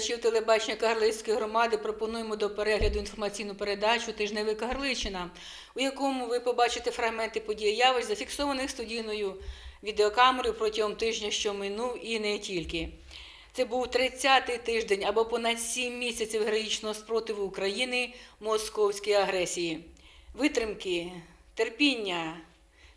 Глядачів телебачення Кагарлицької громади пропонуємо до перегляду інформаційну передачу Тижневик Кагарличина, у якому ви побачите фрагменти подій явищ, зафіксованих студійною відеокамерою протягом тижня, що минув, і не тільки. Це був 30-й тиждень або понад 7 місяців героїчного спротиву України московській агресії. Витримки, терпіння,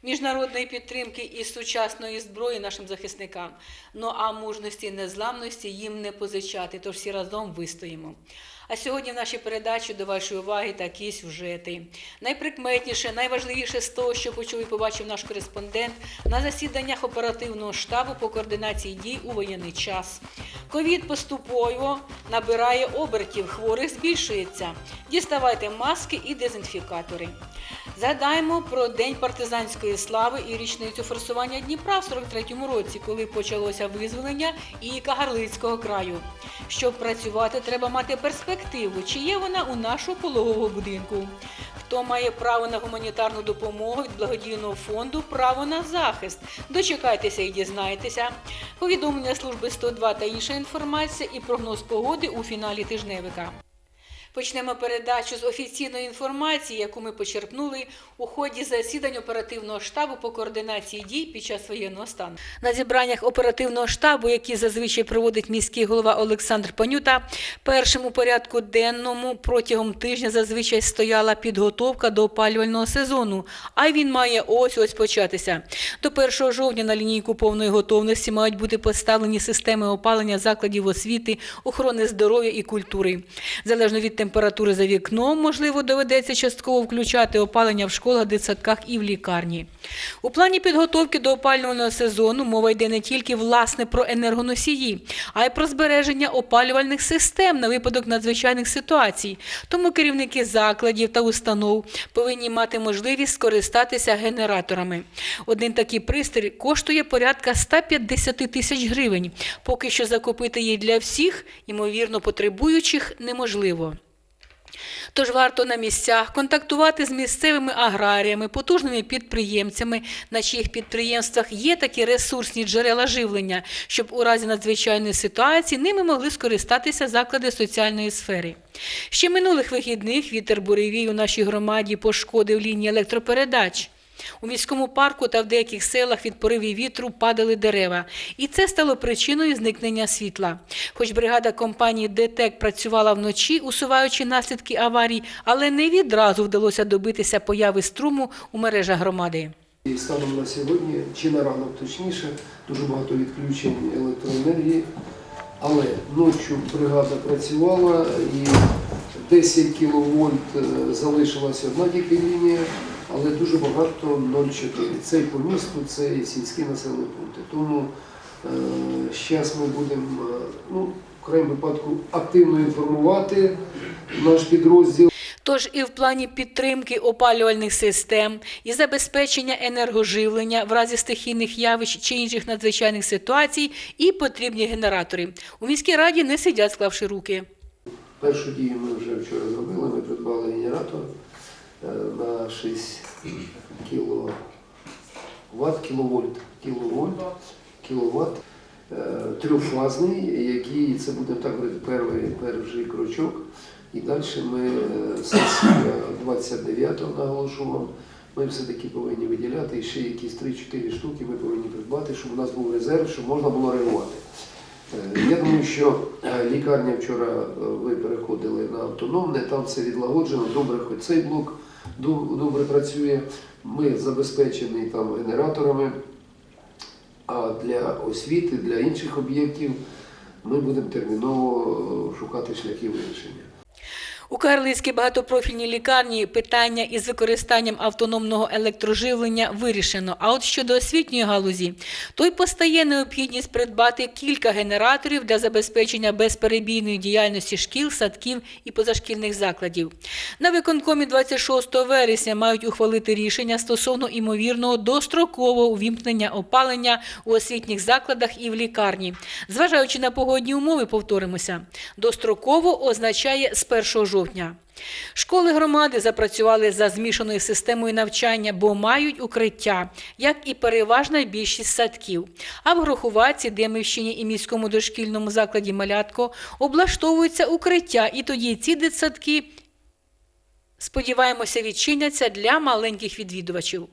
міжнародної підтримки і сучасної зброї нашим захисникам. Ну а мужності незламності їм не позичати, тож всі разом вистоїмо. А сьогодні в нашій передачі до вашої уваги такі сюжети. Найприкметніше, найважливіше з того, що почув і побачив наш кореспондент на засіданнях оперативного штабу по координації дій у воєнний час. Ковід поступово набирає обертів, хворих збільшується. Діставайте маски і дезінфікатори. Згадаємо про День партизанської слави і річницю форсування Дніпра в 43-му році, коли почалося визволення і Кагарлицького краю. Щоб працювати, треба мати перспективу, чи є вона у нашого пологового будинку. Хто має право на гуманітарну допомогу від благодійного фонду, право на захист. Дочекайтеся і дізнайтеся. Повідомлення служби 102 та інша інформація і прогноз погоди у фіналі тижневика. Почнемо передачу з офіційної інформації, яку ми почерпнули у ході засідань оперативного штабу по координації дій під час воєнного стану. На зібраннях оперативного штабу, які зазвичай проводить міський голова Олександр Панюта, першим у порядку денному протягом тижня зазвичай стояла підготовка до опалювального сезону, а він має ось ось початися. До 1 жовтня на лінійку повної готовності мають бути поставлені системи опалення закладів освіти, охорони здоров'я і культури. Залежно від температури за вікном, можливо, доведеться частково включати опалення в школах, дитсадках і в лікарні. У плані підготовки до опалювального сезону мова йде не тільки власне про енергоносії, а й про збереження опалювальних систем на випадок надзвичайних ситуацій. Тому керівники закладів та установ повинні мати можливість скористатися генераторами. Один такий пристрій коштує порядка 150 тисяч гривень. Поки що закупити її для всіх, ймовірно, потребуючих неможливо. Тож варто на місцях контактувати з місцевими аграріями, потужними підприємцями, на чиїх підприємствах є такі ресурсні джерела живлення, щоб у разі надзвичайної ситуації ними могли скористатися заклади соціальної сфери. Ще минулих вихідних вітер буревій у нашій громаді пошкодив лінії електропередач. У міському парку та в деяких селах від поривів вітру падали дерева, і це стало причиною зникнення світла. Хоч бригада компанії ДТЕК працювала вночі, усуваючи наслідки аварій, але не відразу вдалося добитися появи струму у мережах громади. І станом на сьогодні, чи на ранок точніше, дуже багато відключень електроенергії. Але ночі бригада працювала і 10 кВт залишилася одна тільки лінія, але дуже багато 0,4. Це і по місту, це і сільські населені пункти. Тому зараз ми будемо е, ну, в крайньому випадку активно інформувати наш підрозділ. Тож і в плані підтримки опалювальних систем і забезпечення енергоживлення в разі стихійних явищ чи інших надзвичайних ситуацій і потрібні генератори. У міській раді не сидять, склавши руки. Першу дію ми вже вчора зробили. Ми придбали генератор е, на 6 кВт, кіловольт, кіловольт, кіловат, е, трьохфазний, який це буде так говорити, перший, перший крочок. І далі ми е, сесія 29-го наголошу вам. Ми все-таки повинні виділяти і ще якісь 3-4 штуки ми повинні придбати, щоб у нас був резерв, щоб можна було реагувати. Е, Я думаю, що е, лікарня вчора е, ви переходили на автономне, там все відлагоджено, добре, хоч цей блок добре працює. Ми забезпечені там генераторами, а для освіти, для інших об'єктів ми будемо терміново е, шукати шляхи вирішення. У Карлицькій багатопрофільній лікарні питання із використанням автономного електроживлення вирішено. А от щодо освітньої галузі, то й постає необхідність придбати кілька генераторів для забезпечення безперебійної діяльності шкіл, садків і позашкільних закладів. На виконкомі 26 вересня мають ухвалити рішення стосовно імовірного дострокового увімкнення опалення у освітніх закладах і в лікарні. Зважаючи на погодні умови, повторимося, достроково означає з 1 жовтня. Жовтня. Школи громади запрацювали за змішаною системою навчання, бо мають укриття, як і переважна більшість садків. А в Грохуваці, Демівщині і міському дошкільному закладі Малятко облаштовуються укриття, і тоді ці дитсадки Сподіваємося, відчиняться для маленьких відвідувачів.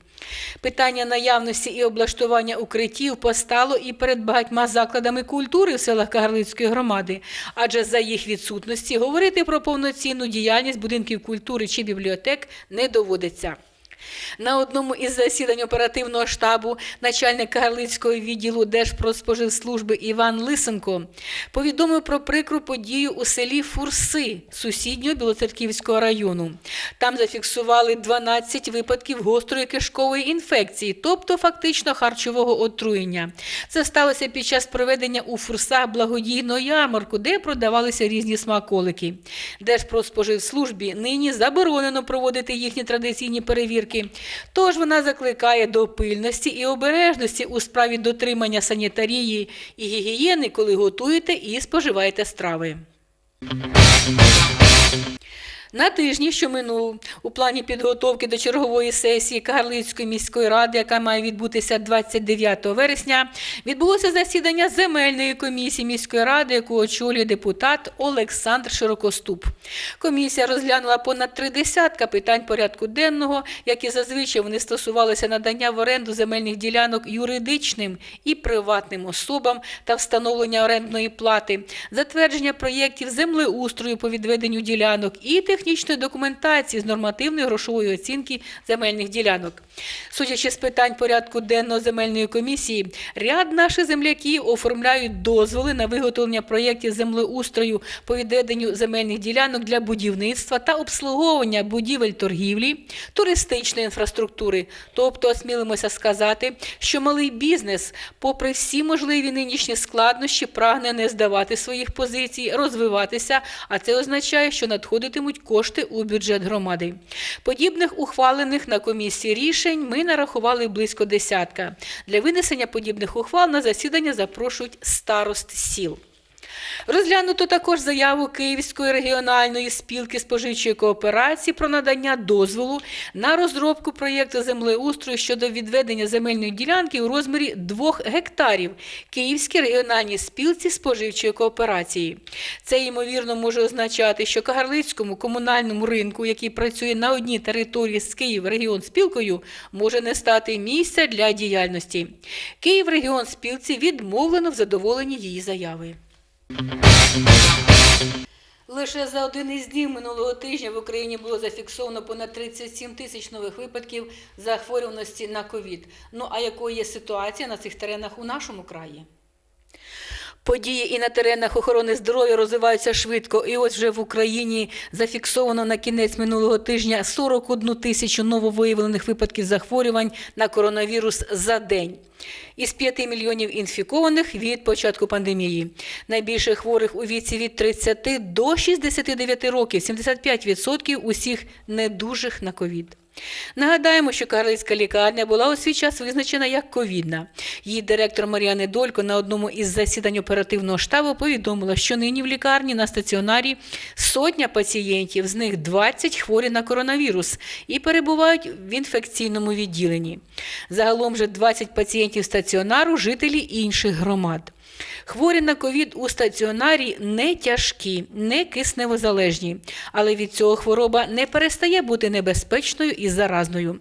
Питання наявності і облаштування укриттів постало і перед багатьма закладами культури в селах Кагарлицької громади, адже за їх відсутності говорити про повноцінну діяльність будинків культури чи бібліотек не доводиться. На одному із засідань оперативного штабу начальник Кагарлицького відділу Держпродспоживслужби Іван Лисенко повідомив про прикру подію у селі Фурси сусіднього Білоцерківського району. Там зафіксували 12 випадків гострої кишкової інфекції, тобто фактично харчового отруєння. Це сталося під час проведення у Фурсах благодійного ярмарку, де продавалися різні смаколики. Держпродспоживслужбі нині заборонено проводити їхні традиційні перевірки. Тож вона закликає до пильності і обережності у справі дотримання санітарії і гігієни, коли готуєте і споживаєте страви. На тижні, що минув, у плані підготовки до чергової сесії Кагарлицької міської ради, яка має відбутися 29 вересня, відбулося засідання земельної комісії міської ради, яку очолює депутат Олександр Широкоступ. Комісія розглянула понад три десятка питань порядку денного, які зазвичай вони стосувалися надання в оренду земельних ділянок юридичним і приватним особам та встановлення орендної плати, затвердження проєктів землеустрою по відведенню ділянок і технічної документації з нормативної грошової оцінки земельних ділянок. Судячи з питань порядку денного земельної комісії, ряд наших земляків оформляють дозволи на виготовлення проєктів землеустрою по відведенню земельних ділянок для будівництва та обслуговування будівель торгівлі, туристичної інфраструктури. Тобто, осмілимося сказати, що малий бізнес, попри всі можливі нинішні складнощі, прагне не здавати своїх позицій, розвиватися, а це означає, що надходитимуть кошти у бюджет громади. Подібних ухвалених на комісії рішень ми нарахували близько десятка. Для винесення подібних ухвал на засідання запрошують старост сіл. Розглянуто також заяву Київської регіональної спілки споживчої кооперації про надання дозволу на розробку проєкту землеустрою щодо відведення земельної ділянки у розмірі 2 гектарів Київській регіональній спілці споживчої кооперації. Це ймовірно може означати, що Кагарлицькому комунальному ринку, який працює на одній території з Київ регіон спілкою, може не стати місця для діяльності. Київ регіон спілці відмовлено в задоволенні її заяви. Лише за один із днів минулого тижня в Україні було зафіксовано понад 37 тисяч нових випадків захворюваності на ковід. Ну а якою є ситуація на цих теренах у нашому краї? Події і на теренах охорони здоров'я розвиваються швидко. І ось вже в Україні зафіксовано на кінець минулого тижня 41 тисячу нововиявлених випадків захворювань на коронавірус за день. Із 5 мільйонів інфікованих від початку пандемії. Найбільше хворих у віці від 30 до 69 років, 75% усіх недужих на ковід. Нагадаємо, що Карлицька лікарня була у свій час визначена як ковідна. Її директор Марія Недолько на одному із засідань оперативного штабу повідомила, що нині в лікарні на стаціонарі сотня пацієнтів, з них 20 хворі на коронавірус і перебувають в інфекційному відділенні. Загалом же 20 пацієнтів стаціонару жителі інших громад. Хворі на ковід у стаціонарі не тяжкі, не кисневозалежні, але від цього хвороба не перестає бути небезпечною і заразною.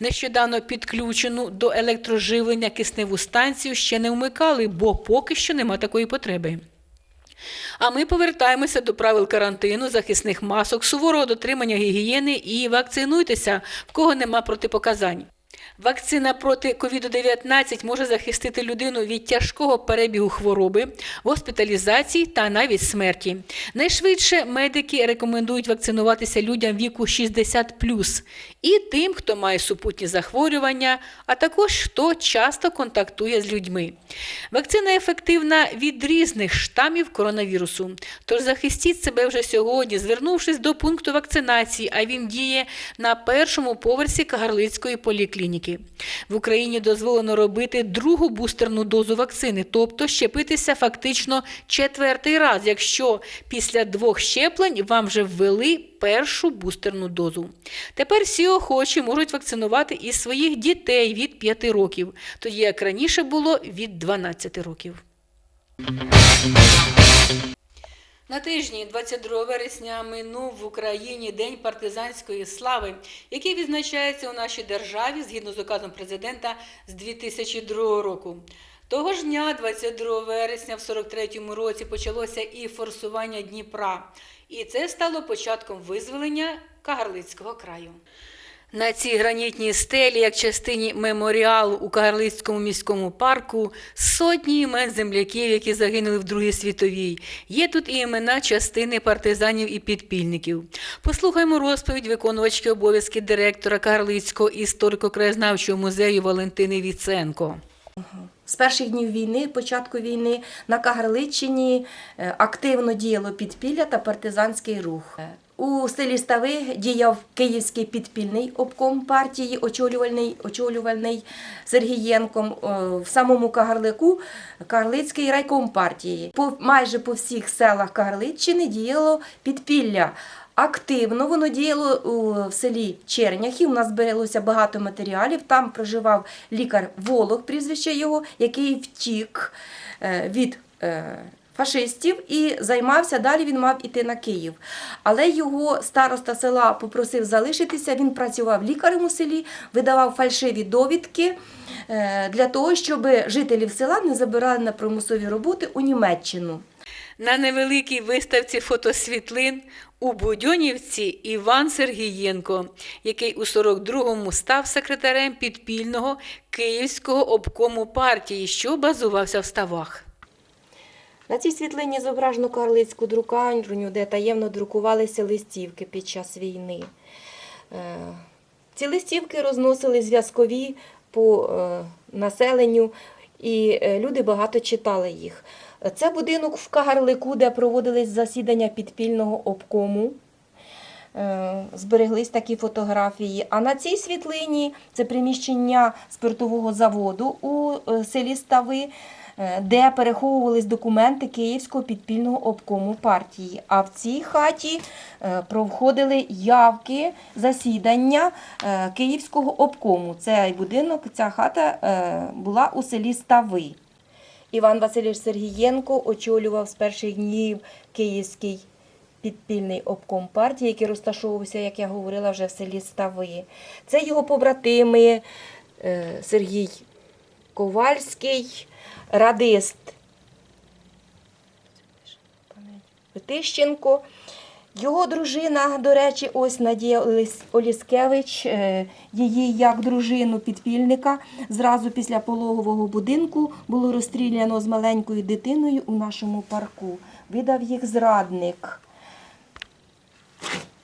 Нещодавно підключену до електроживлення кисневу станцію ще не вмикали, бо поки що нема такої потреби. А ми повертаємося до правил карантину, захисних масок, суворого дотримання гігієни і вакцинуйтеся, в кого нема протипоказань. Вакцина проти COVID-19 може захистити людину від тяжкого перебігу хвороби, госпіталізації та навіть смерті. Найшвидше медики рекомендують вакцинуватися людям віку 60+, і тим, хто має супутні захворювання, а також хто часто контактує з людьми. Вакцина ефективна від різних штамів коронавірусу. Тож захистіть себе вже сьогодні, звернувшись до пункту вакцинації, а він діє на першому поверсі Кагарлицької поліклініки. Клініки. В Україні дозволено робити другу бустерну дозу вакцини, тобто щепитися фактично четвертий раз, якщо після двох щеплень вам вже ввели першу бустерну дозу. Тепер всі охочі можуть вакцинувати і своїх дітей від 5 років, тоді як раніше було від 12 років. На тижні 22 вересня минув в Україні День партизанської слави, який відзначається у нашій державі згідно з указом президента з 2002 року. Того ж дня, 22 вересня, в 43-му році, почалося і форсування Дніпра. І це стало початком визволення Кагарлицького краю. На цій гранітній стелі, як частині меморіалу у Кагарлицькому міському парку, сотні імен земляків, які загинули в Другій світовій. Є тут і імена частини партизанів і підпільників. Послухаймо розповідь виконувачки обов'язки директора Кагарлицького історико-краєзнавчого музею Валентини Віценко. З перших днів війни, початку війни, на Кагарличині е, активно діяло підпілля та партизанський рух. У селі Стави діяв Київський підпільний обком партії, очолювальний, очолювальний Сергієнком. Е, В самому Кагарлику Кагарлицький райком партії. По, майже по всіх селах Кагарличчини діяло підпілля. Активно воно діяло в селі Черняхів. У нас збереглося багато матеріалів. Там проживав лікар Волок, прізвище його, який втік е, від е, фашистів і займався. Далі він мав іти на Київ. Але його староста села попросив залишитися. Він працював лікарем у селі, видавав фальшиві довідки е, для того, щоб жителів села не забирали на примусові роботи у Німеччину. На невеликій виставці фотосвітлин у Будьонівці Іван Сергієнко, який у 42-му став секретарем підпільного Київського обкому партії, що базувався в ставах. На цій світлині зображено карлицьку друкарню, де таємно друкувалися листівки під час війни. Е, Ці листівки розносили зв'язкові по е, населенню, і е, люди багато читали їх. Це будинок в Кагарлику, де проводились засідання підпільного обкому. Збереглись такі фотографії. А на цій світлині це приміщення спиртового заводу у селі Стави, де переховувались документи Київського підпільного обкому партії. А в цій хаті е, проходили явки засідання е, Київського обкому. Цей будинок, ця хата е, була у селі Стави. Іван Васильович Сергієнко очолював з перших днів Київський підпільний обком партії, який розташовувався, як я говорила, вже в селі Стави. Це його побратими е, Сергій Ковальський, радист Петищенко. Його дружина, до речі, ось Надія Оліскевич, е, її як дружину підпільника зразу після пологового будинку було розстріляно з маленькою дитиною у нашому парку. Видав їх зрадник.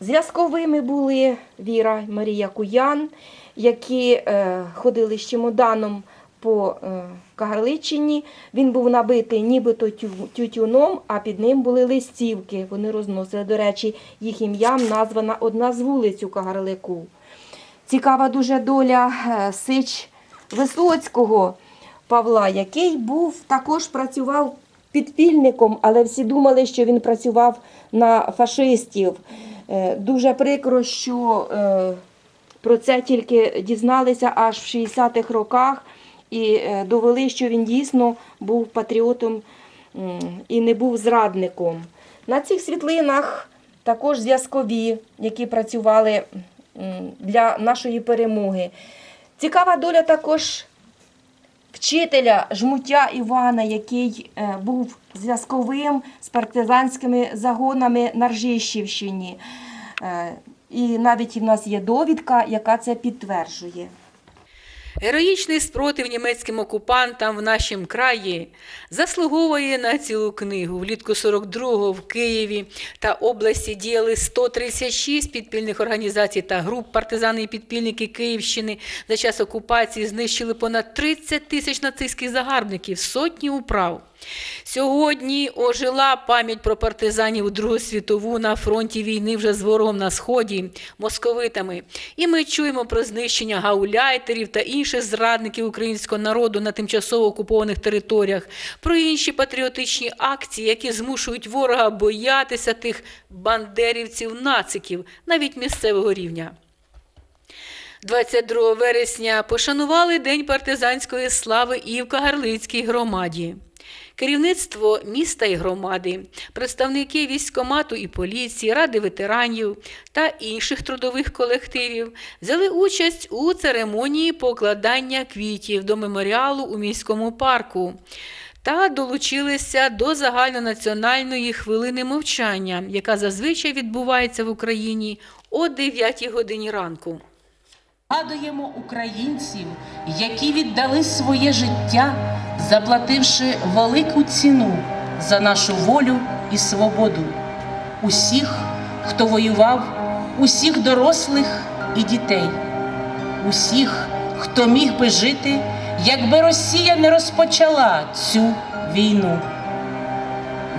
Зв'язковими були Віра Марія Куян, які е, ходили з чемоданом по е, Кагарличині. Він був набитий нібито тютюном, а під ним були листівки. Вони розносили. До речі, їх ім'ям названа одна з вулиць у Кагарлику. Цікава дуже доля е, Сич Висоцького Павла, який був також працював підпільником, але всі думали, що він працював на фашистів. Е, Дуже прикро, що про це тільки дізналися аж в 60-х роках і е, довели, що він дійсно був патріотом і не був зрадником. На цих світлинах також зв'язкові, які працювали для нашої перемоги. Цікава доля також вчителя жмуття Івана, який е, був зв'язковим з партизанськими загонами на Ржищівщині. Е, І навіть в нас є довідка, яка це підтверджує. Героїчний спротив німецьким окупантам в нашому краї заслуговує на цілу книгу. Влітку 42-го в Києві та області діяли 136 підпільних організацій та груп. Партизани і підпільники Київщини за час окупації знищили понад 30 тисяч нацистських загарбників, сотні управ. Сьогодні ожила пам'ять про партизанів Другу світову на фронті війни вже з ворогом на сході, московитами. І ми чуємо про знищення гауляйтерів та інших зрадників українського народу на тимчасово окупованих територіях, про інші патріотичні акції, які змушують ворога боятися тих бандерівців-нациків, навіть місцевого рівня. 22 вересня пошанували День партизанської слави і в Кагарлицькій громаді. Керівництво міста і громади, представники військкомату і поліції, ради ветеранів та інших трудових колективів взяли участь у церемонії покладання квітів до меморіалу у міському парку та долучилися до загальнонаціональної хвилини мовчання, яка зазвичай відбувається в Україні о 9 годині ранку. Згадуємо українців, які віддали своє життя, заплативши велику ціну за нашу волю і свободу. Усіх, хто воював, усіх дорослих і дітей, усіх, хто міг би жити, якби Росія не розпочала цю війну.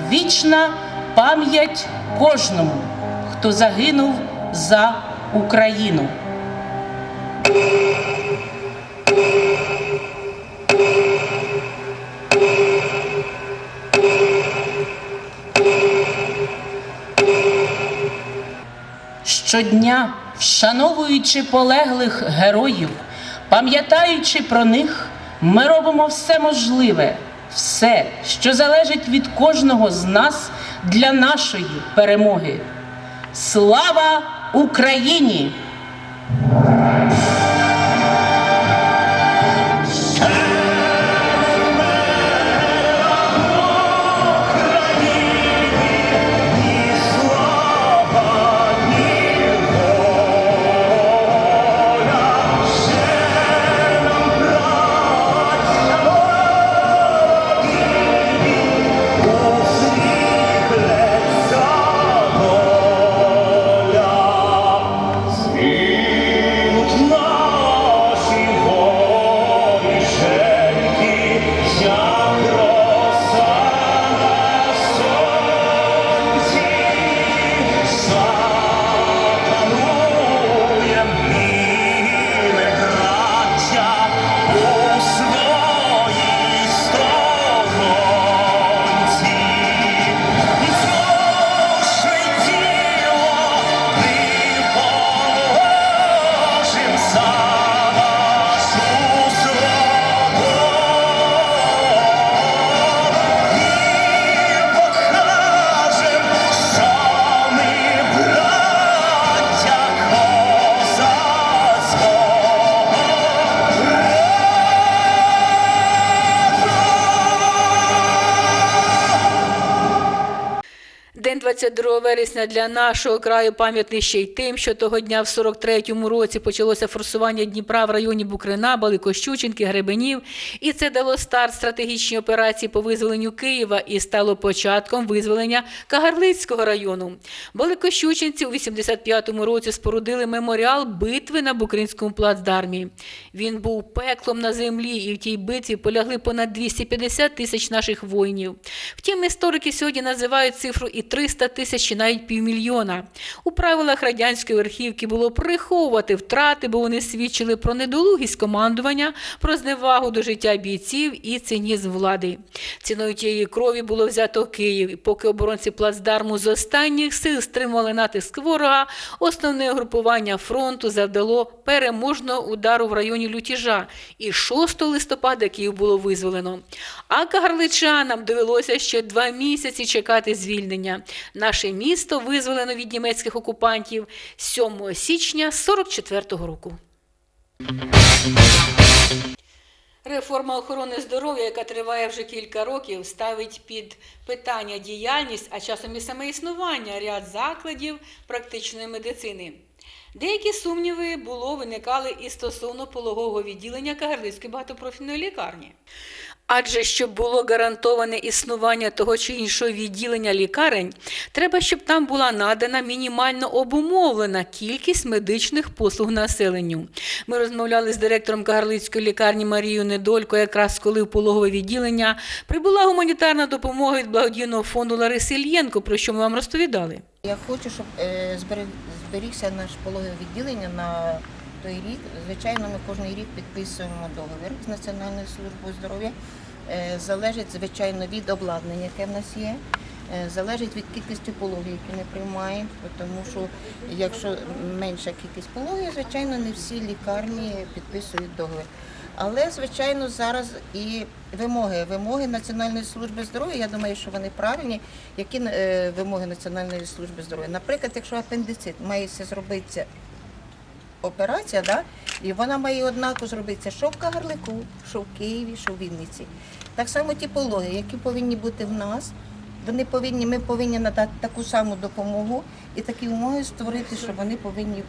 Вічна пам'ять кожному, хто загинув за Україну. Щодня, вшановуючи полеглих героїв, пам'ятаючи про них, ми робимо все можливе, все, що залежить від кожного з нас для нашої перемоги. Слава Україні! Вересня для нашого краю пам'ятний ще й тим, що того дня в 43-му році почалося форсування Дніпра в районі Букрина, Баликощучинки, Гребенів, і це дало старт стратегічній операції по визволенню Києва і стало початком визволення Кагарлицького району. Баликощучинці у 85-му році спорудили меморіал битви на Букринському плацдармі. Він був пеклом на землі, і в тій битві полягли понад 250 тисяч наших воїнів. Втім, історики сьогодні називають цифру і 300 тисяч, навіть півмільйона. У правилах радянської верхівки було приховувати втрати, бо вони свідчили про недолугість командування, про зневагу до життя бійців і цинізм влади. Ціною тієї крові було взято Київ, і поки оборонці плацдарму з останніх сил стримували натиск ворога, основне угрупування фронту завдало переможного удару в районі Лютіжа. І 6 листопада Київ було визволено. А кагарличанам довелося ще два місяці чекати звільнення. Наше місто визволено від німецьких окупантів 7 січня 44-го року. Реформа охорони здоров'я, яка триває вже кілька років, ставить під питання діяльність, а часом і саме існування ряд закладів практичної медицини. Деякі сумніви було виникали і стосовно пологового відділення Кагарлицької багатопрофільної лікарні. Адже щоб було гарантоване існування того чи іншого відділення лікарень, треба, щоб там була надана мінімально обумовлена кількість медичних послуг населенню. Ми розмовляли з директором Кагарлицької лікарні Марією Недолько, якраз коли в пологове відділення прибула гуманітарна допомога від благодійного фонду Лариси Ільєнко, про що ми вам розповідали. Я хочу, щоб е, зберігся наш пологове відділення на той рік. Звичайно, ми кожен рік підписуємо договір з Національною службою здоров'я. Е, Залежить, звичайно, від обладнання, яке в нас є. Е, Залежить від кількості пологів, які ми приймаємо, тому що якщо менша кількість пологів, звичайно, не всі лікарні підписують договір. Але, звичайно, зараз і вимоги, вимоги Національної служби здоров'я, я думаю, що вони правильні. Які е, вимоги Національної служби здоров'я? Наприклад, якщо апендицит має зробитися операція, да? і вона має однаково зробитися, що в Кагарлику, що в Києві, що в Вінниці. Так само ті пологи, які повинні бути в нас, вони повинні, ми повинні надати таку саму допомогу і такі умови створити, що вони повинні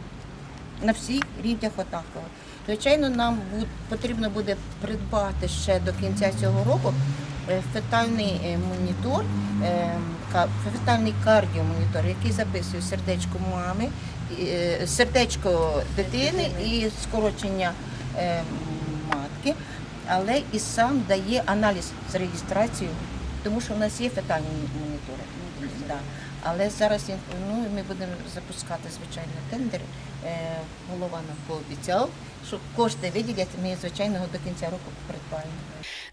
на всіх рівнях однаково. Звичайно, нам потрібно буде придбати ще до кінця цього року е, фетальний е, монітор, е, фетальний кардіомонітор, який записує сердечко мами, сердечко дитини і скорочення е, матки, але і сам дає аналіз з реєстрацією, тому що в нас є фетальні монітори. Але зараз ну, ми будемо запускати звичайно тендер. Е, голова нам пообіцяв, що кошти виділять, ми звичайно до кінця року придбаємо.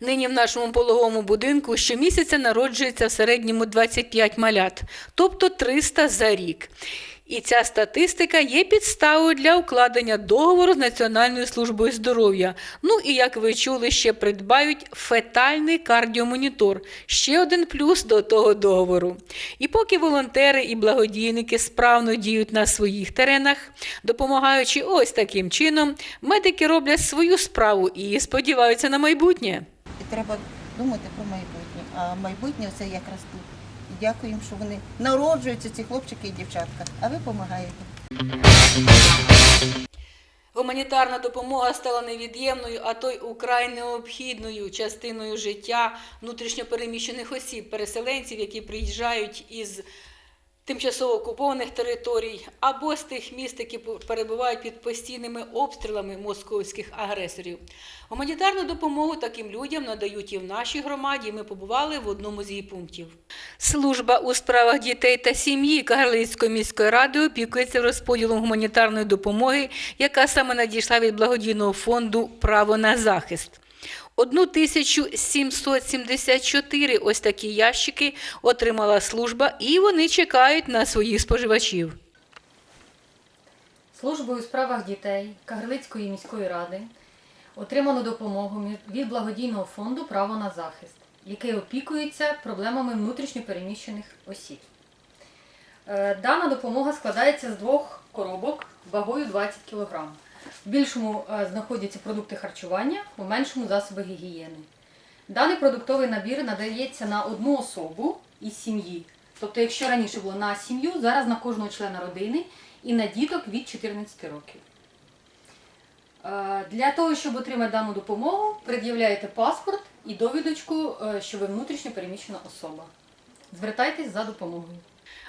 Нині в нашому пологовому будинку щомісяця народжується в середньому 25 малят, тобто 300 за рік. І ця статистика є підставою для укладення договору з Національною службою здоров'я. Ну і як ви чули, ще придбають фетальний кардіомонітор. Ще один плюс до того договору. І поки волонтери і благодійники справно діють на своїх теренах, допомагаючи ось таким чином, медики роблять свою справу і сподіваються на майбутнє. Треба думати про майбутнє. А майбутнє це якраз тут. Їм, що вони народжуються, ці хлопчики і дівчатка, а ви допомагаєте. Гуманітарна допомога стала невід'ємною, а то й украй необхідною частиною життя внутрішньопереміщених осіб, переселенців, які приїжджають із тимчасово окупованих територій або з тих міст, які перебувають під постійними обстрілами московських агресорів. Гуманітарну допомогу таким людям надають і в нашій громаді. Ми побували в одному з її пунктів. Служба у справах дітей та сім'ї Кагарлицької міської ради опікується розподілом гуманітарної допомоги, яка саме надійшла від благодійного фонду Право на захист. 1774 ось такі ящики отримала служба, і вони чекають на своїх споживачів. Службою у справах дітей Кагарлицької міської ради отримано допомогу від благодійного фонду Право на захист, який опікується проблемами внутрішньопереміщених осіб. Е, Дана допомога складається з двох коробок вагою 20 кг. В більшому е, знаходяться продукти харчування, у меншому засоби гігієни. Даний продуктовий набір надається на одну особу із сім'ї. Тобто, якщо раніше було на сім'ю, зараз на кожного члена родини і на діток від 14 років. Е, Для того, щоб отримати дану допомогу, пред'являєте паспорт і довідочку, е, що ви внутрішньо переміщена особа. Звертайтесь за допомогою.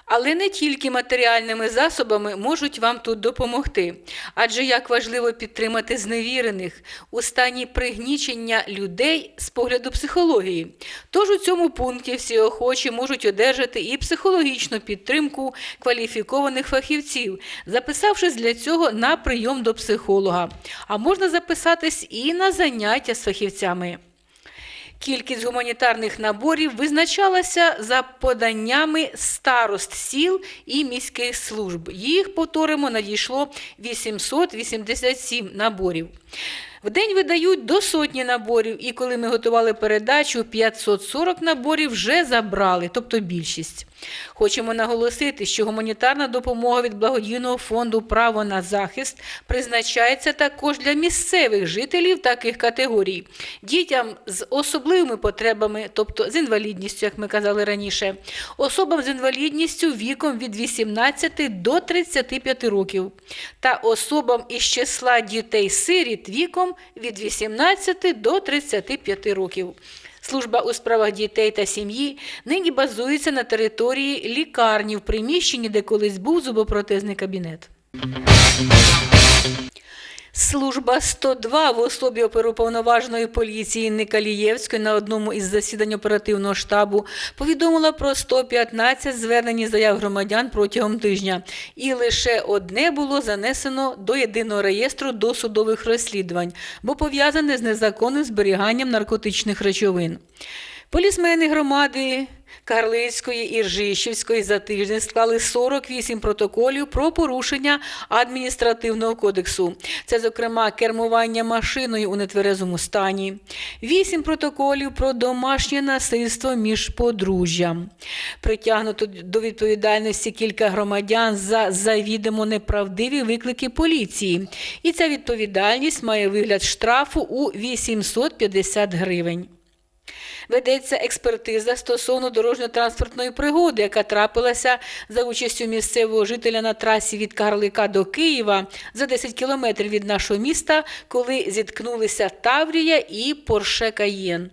Але не тільки матеріальними засобами можуть вам тут допомогти. Адже як важливо підтримати зневірених у стані пригнічення людей з погляду психології. Тож у цьому пункті всі охочі можуть одержати і психологічну підтримку кваліфікованих фахівців, записавшись для цього на прийом до психолога. А можна записатись і на заняття з фахівцями. Кількість гуманітарних наборів визначалася за поданнями старост сіл і міських служб. Їх, повторимо, надійшло 887 наборів. В день видають до сотні наборів, і коли ми готували передачу, 540 наборів вже забрали, тобто більшість. Хочемо наголосити, що гуманітарна допомога від благодійного фонду Право на захист призначається також для місцевих жителів таких категорій, дітям з особливими потребами, тобто з інвалідністю, як ми казали раніше, особам з інвалідністю віком від 18 до 35 років, та особам із числа дітей-сиріт віком від 18 до 35 років. Служба у справах дітей та сім'ї нині базується на території лікарні в приміщенні, де колись був зубопротезний кабінет. Служба 102 в особі оперуповноваженої поліції Никалієвської на одному із засідань оперативного штабу повідомила про 115 звернень заяв громадян протягом тижня. І лише одне було занесено до єдиного реєстру досудових розслідувань, бо пов'язане з незаконним зберіганням наркотичних речовин. Полісмени громади Карлицької і Ржищівської за тиждень склали 48 протоколів про порушення адміністративного кодексу. Це, зокрема, кермування машиною у нетверезому стані, 8 протоколів про домашнє насильство між подружжям. Притягнуто до відповідальності кілька громадян за завідомо неправдиві виклики поліції. І ця відповідальність має вигляд штрафу у 850 гривень. Ведеться експертиза стосовно дорожньо-транспортної пригоди, яка трапилася за участю місцевого жителя на трасі від Карлика до Києва за 10 кілометрів від нашого міста, коли зіткнулися Таврія і Порше Каєн.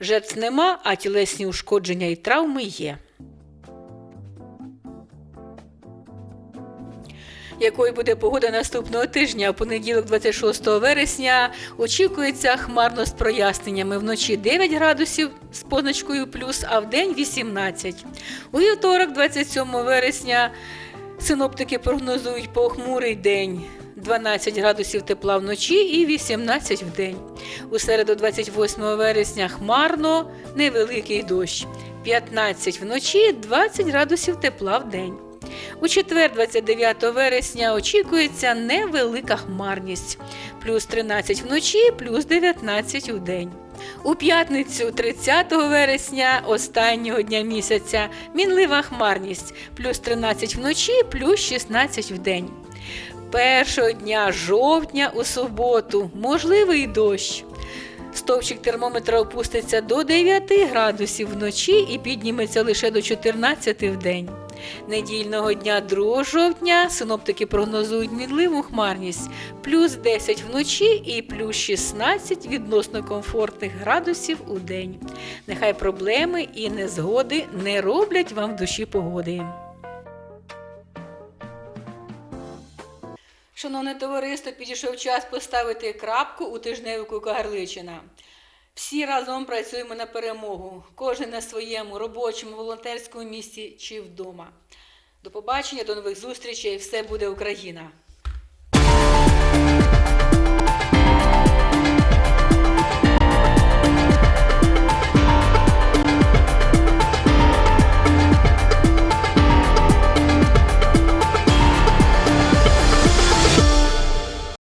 Жертв нема, а тілесні ушкодження і травми є. Якою буде погода наступного тижня? Понеділок, 26 вересня, очікується хмарно з проясненнями. Вночі 9 градусів з позначкою плюс, а в день 18. У вівторок, 27 вересня, синоптики прогнозують похмурий день. 12 градусів тепла вночі і 18 в день. У середу, 28 вересня, хмарно, невеликий дощ. 15 вночі, 20 градусів тепла в день. У четвер, 29 вересня, очікується невелика хмарність. Плюс 13 вночі, плюс 19 у день. У п'ятницю, 30 вересня, останнього дня місяця, мінлива хмарність. Плюс 13 вночі, плюс 16 в день. Першого дня жовтня у суботу можливий дощ. Стовпчик термометра опуститься до 9 градусів вночі і підніметься лише до 14 в день. Недільного дня 2 жовтня синоптики прогнозують мінливу хмарність плюс 10 вночі і плюс 16 відносно комфортних градусів у день. Нехай проблеми і незгоди не роблять вам в душі погоди. Шановне товариство, підійшов час поставити крапку у тижневику Кагарличина. Всі разом працюємо на перемогу, кожен на своєму робочому, волонтерському місці чи вдома. До побачення, до нових зустрічей. Все буде Україна!